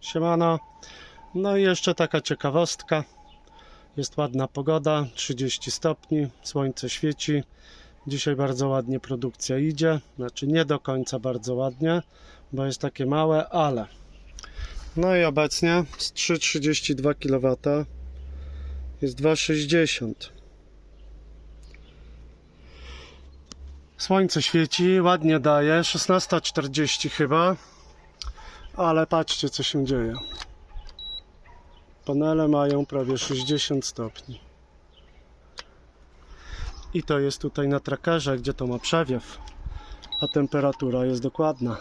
Siemano. No i jeszcze taka ciekawostka. Jest ładna pogoda, 30 stopni, słońce świeci. Dzisiaj bardzo ładnie produkcja idzie. Znaczy nie do końca bardzo ładnie, bo jest takie małe, ale. No i obecnie z 3,32 kW jest 2,60. Słońce świeci, ładnie daje, 16.40 chyba. Ale patrzcie co się dzieje. Panele mają prawie 60 stopni. I to jest tutaj na trackerze, gdzie to ma przewiew. A temperatura jest dokładna.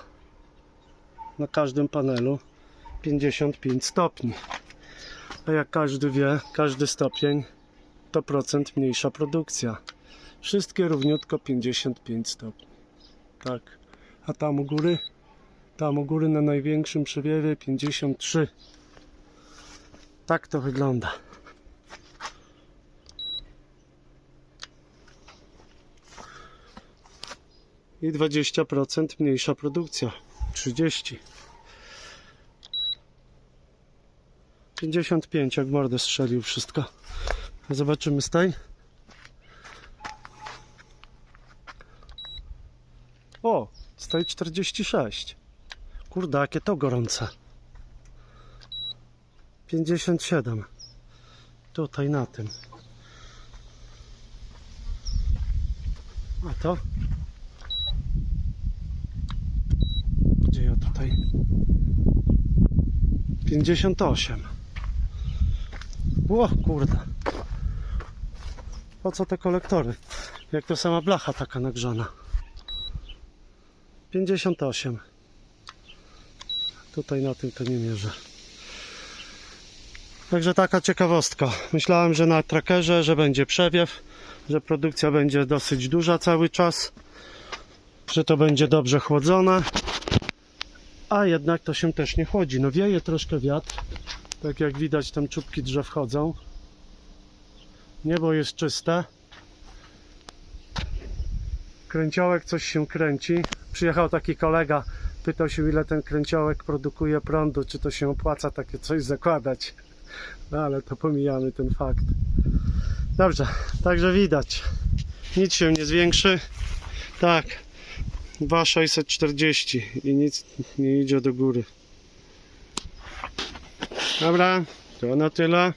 Na każdym panelu 55 stopni. A jak każdy wie, każdy stopień to procent mniejsza produkcja. Wszystkie równiutko 55 stopni. Tak. A tam u góry? Tam u góry na największym przewiewie 53. Tak to wygląda. I 20% mniejsza produkcja. 30. 55 jak mordę strzelił wszystko. Zobaczymy z tej. O, z tej 46. Kurde, jakie to gorące. 57. Tutaj na tym. A to? Gdzie ja tutaj? 58. O kurde. Po co te kolektory? Jak to sama blacha taka nagrzana. 58. Tutaj na tym to nie mierzę. Także taka ciekawostka. Myślałem, że na trackerze, że będzie przewiew, że produkcja będzie dosyć duża cały czas, że to będzie dobrze chłodzone, a jednak to się też nie chłodzi. No wieje troszkę wiatr, tak jak widać tam czubki drzew chodzą. Niebo jest czyste. Kręciołek coś się kręci. Przyjechał taki kolega, pytał się ile ten kręciołek produkuje prądu, czy to się opłaca takie coś zakładać. No ale to pomijamy ten fakt. Dobrze, także widać. Nic się nie zwiększy. Tak, 2,640 i nic nie idzie do góry. Dobra, to na tyle.